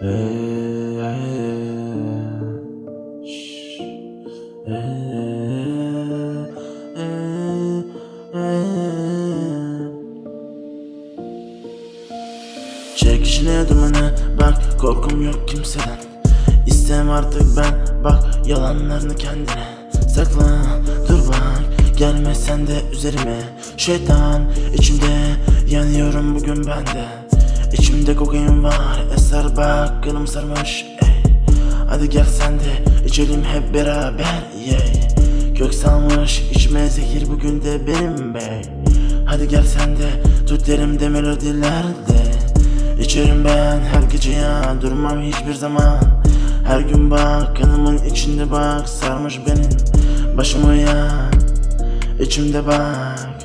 Hey, hey, şş, hey, hey, hey. Çek işine dumanı bak korkum yok kimseden. İstem artık ben bak yalanlarını kendine. Sakla dur bak gelme sen de üzerime. Şeytan içimde yanıyorum bugün bende İçimde kokain var eser bak kanım sarmış ey. Hadi gel sen de içelim hep beraber yeah. Kök salmış içime zehir bugün de benim bey. Hadi gel sen de tut elimde melodilerde İçerim ben her gece ya durmam hiçbir zaman. Her gün bak kanımın içinde bak sarmış benim başımı ya. İçimde bak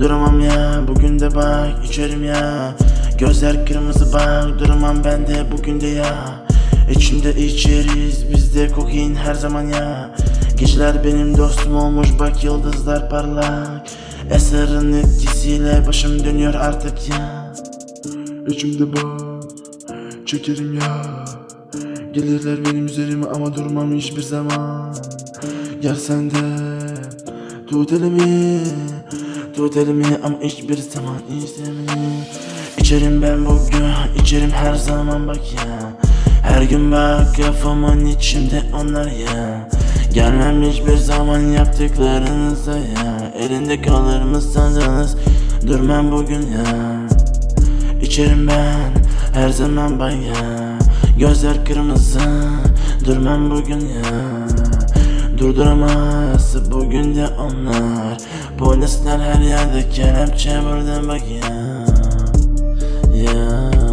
Duramam ya bugün de bak içerim ya Gözler kırmızı bak duramam ben de bugün de ya. İçimde içeriz bizde kokain her zaman ya. Geceler benim dostum olmuş bak yıldızlar parlak. Eserin etkisiyle başım dönüyor artık ya. İçimde bak Çekerim ya. Gelirler benim üzerime ama durmam hiçbir zaman. Gel sen de Tut elimi Tut elimi ama hiçbir zaman istemiyorum İçerim ben bugün içerim her zaman bak ya. Her gün bak kafamın içinde onlar ya. Gelmem hiçbir zaman yaptıklarınıza ya. Elinde kalır mı sandınız Durmam bugün ya. İçerim ben her zaman bak ya. Gözler kırmızı Durmam bugün ya. Durduramaz bugün de onlar. Polisler her yerde kelepçe buradan bak ya Ya